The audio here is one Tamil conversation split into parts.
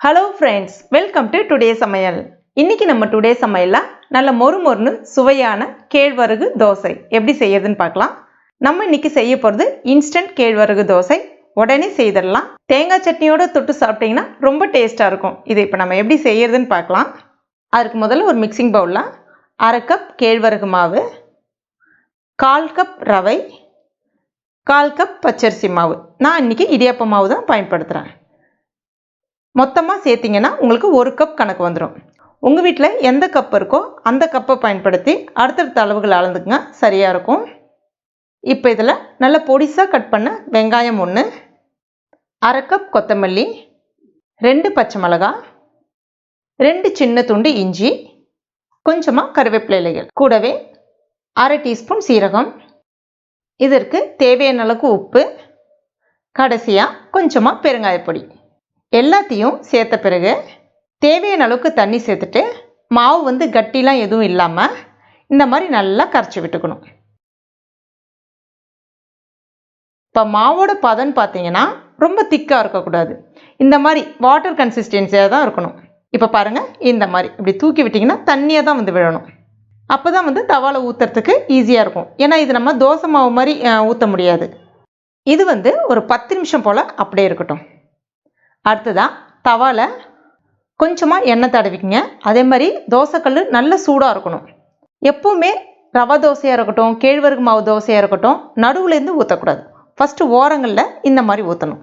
Hello friends welcome to today சமையல் இன்னைக்கு நம்ம டுடே சமையலில் நல்ல மொறு மொறுன்னு சுவையான கேழ்வரகு தோசை. எப்படி செய்யறதுன்னு பார்க்கலாம். நம்ம இன்னைக்கு செய்ய போகிறது இன்ஸ்டன்ட் கேழ்வரகு தோசை. உடனே செய்திடலாம். தேங்காய் சட்னியோட தொட்டு சாப்பிட்டீங்கன்னா ரொம்ப டேஸ்ட்டாக இருக்கும். இதை இப்போ நம்ம எப்படி செய்யறதுன்னு பார்க்கலாம். அதுக்கு முதல்ல ஒரு மிக்சிங் பவுலில் அரை கப் கேழ்வரகு மாவு கால் கப் ரவை கால் கப் பச்சரிசி மாவு. நான் இன்றைக்கி இடியாப்ப மாவு தான் பயன்படுத்துகிறேன் மொத்தமாக சேர்த்திங்கன்னா உங்களுக்கு ஒரு கப் கணக்கு வந்துடும் உங்கள் வீட்டில் எந்த கப் இருக்கோ அந்த கப்பை பயன்படுத்தி அடுத்தடுத்த அளவுகள் அளந்துக்குங்க. சரியாக இருக்கும். இப்போ இதில் நல்ல பொடிசாக கட் பண்ண வெங்காயம் ஒன்று அரை கப் கொத்தமல்லி ரெண்டு பச்சை மிளகா ரெண்டு சின்ன துண்டு இஞ்சி கொஞ்சமாக கருவேப்பிலை இலைகள். கூடவே அரை டீஸ்பூன் சீரகம். இதற்கு தேவையான அளவுக்கு உப்பு. கடைசியாக கொஞ்சமாக பெருங்காயப்பொடி. எல்லாத்தையும் சேர்த்த பிறகு தேவையான அளவுக்கு தண்ணி சேர்த்துட்டு மாவு வந்து கட்டிலாம் எதுவும் இல்லாமல் இந்த மாதிரி நல்லா கரைச்சி விட்டுக்கணும். இப்போ மாவோட பதன் பார்த்தீங்கன்னா ரொம்ப திக்காக இருக்கக்கூடாது. இந்த மாதிரி வாட்டர் கன்சிஸ்டன்சியாக தான் இருக்கணும். இப்போ பாருங்கள் இந்த மாதிரி. இப்படி தூக்கி விட்டிங்கன்னா தண்ணியாக தான் வந்து விழணும். அப்போ தான் வந்து தவாவில் ஊற்றுறதுக்கு ஈஸியாக இருக்கும். ஏன்னா இது நம்ம தோசை மாவு மாதிரி ஊற்ற முடியாது. இது வந்து ஒரு பத்து நிமிஷம் போல் அப்படியே இருக்கட்டும். அடுத்ததாக தவாவில் கொஞ்சமாக எண்ணெய் தடவிக்குங்க. அதே மாதிரி தோசைக்கல் நல்ல சூடாக இருக்கணும். எப்போவுமே ரவா தோசையாக இருக்கட்டும் கேழ்வரகு மாவு தோசையாக இருக்கட்டும் நடுவுலேருந்து ஊற்றக்கூடாது ஃபஸ்ட்டு ஓரங்களில் இந்த மாதிரி ஊற்றணும்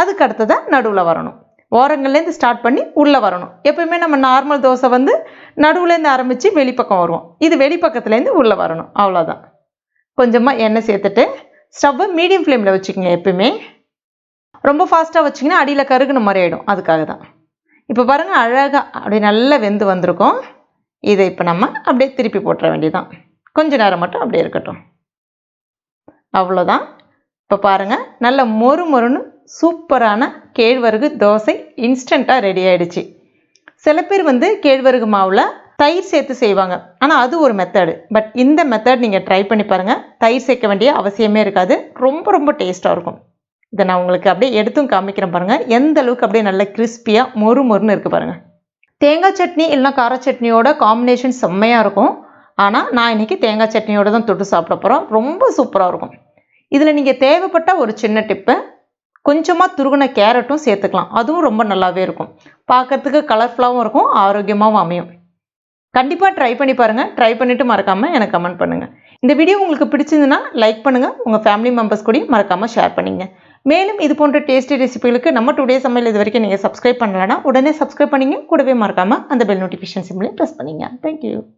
அதுக்கு அடுத்ததாக நடுவில் வரணும். ஓரங்கள்லேருந்து ஸ்டார்ட் பண்ணி உள்ளே வரணும். எப்பவுமே நம்ம நார்மல் தோசை வந்து நடுவுலேருந்து ஆரம்பித்து வெளிப்பக்கம் வருவோம். இது வெளிப்பக்கத்துலேருந்து உள்ளே வரணும். அவ்வளோதான் கொஞ்சமாக எண்ணெய் சேர்த்துட்டு ஸ்டவ்வை மீடியம் ஃப்ளேமில் வச்சுக்கோங்க எப்பவுமே ரொம்ப ஃபாஸ்ட்டாக வச்சிங்கன்னா அடியில் கருகுன மாதிரி ஆகிடும் அதுக்காக தான். இப்போ பாருங்கள் அழகாக அப்படியே நல்லா வெந்து வந்திருக்கும். இதை இப்போ நம்ம அப்படியே திருப்பி போட்டுற வேண்டியதான் கொஞ்ச நேரம் மட்டும் அப்படியே இருக்கட்டும். அவ்வளோதான் இப்போ பாருங்கள் நல்ல மொறு மொறுன்னு சூப்பரான கேழ்வரகு தோசை இன்ஸ்டண்ட்டாக ரெடி ஆகிடுச்சு சில பேர் வந்து கேழ்வரகு மாவில் தயிர் சேர்த்து செய்வாங்க. ஆனால் அது ஒரு மெத்தடு பட் இந்த மெத்தட் நீங்கள் ட்ரை பண்ணி பாருங்கள் தயிர் சேர்க்க வேண்டிய அவசியமே இருக்காது. ரொம்ப ரொம்ப டேஸ்ட்டாக இருக்கும். இதை நான் உங்களுக்கு அப்படியே எடுத்தும் காமிக்கிறேன் பாருங்கள் எந்த அளவுக்கு அப்படியே நல்ல கிறிஸ்பியாக மொறு மொறுன்னு இருக்குது பாருங்கள் தேங்காய் சட்னி இல்லைனா கார சட்னியோட காம்பினேஷன் செம்மையாக இருக்கும். ஆனால் நான் இன்றைக்கி தேங்காய் சட்னியோட தான் தொட்டு சாப்பிட போகிறோம் ரொம்ப சூப்பராக இருக்கும். இதில் நீங்கள் தேவைப்பட்ட ஒரு சின்ன டிப்பு கொஞ்சமாக துருகுன கேரட்டும் சேர்த்துக்கலாம். அதுவும் ரொம்ப நல்லாவே இருக்கும். பார்க்குறதுக்கு கலர்ஃபுல்லாகவும் இருக்கும் ஆரோக்கியமாகவும் அமையும். கண்டிப்பாக ட்ரை பண்ணி பாருங்கள் ட்ரை பண்ணிவிட்டு மறக்காமல் எனக்கு கமெண்ட் பண்ணுங்கள் இந்த வீடியோ உங்களுக்கு பிடிச்சிருந்துன்னா லைக் பண்ணுங்கள் உங்கள் ஃபேமிலி மெம்பர்ஸ் கூடயும் மறக்காமல் ஷேர் பண்ணிங்க. மேலும் இது போன்ற டேஸ்டி ரெசிபிகளுக்கு நம்ம டுடே சமையல் இது வரைக்கும் நீங்கள் சப்ஸ்கிரைப் பண்ணலன்னா உடனே சப்ஸ்கிரைப் பண்ணிங்க. கூடவே மறக்காமல் அந்த பெல் நோட்டிஃபிகேஷன் சிம்லையும் ப்ரெஸ் பண்ணிங்க. Thank you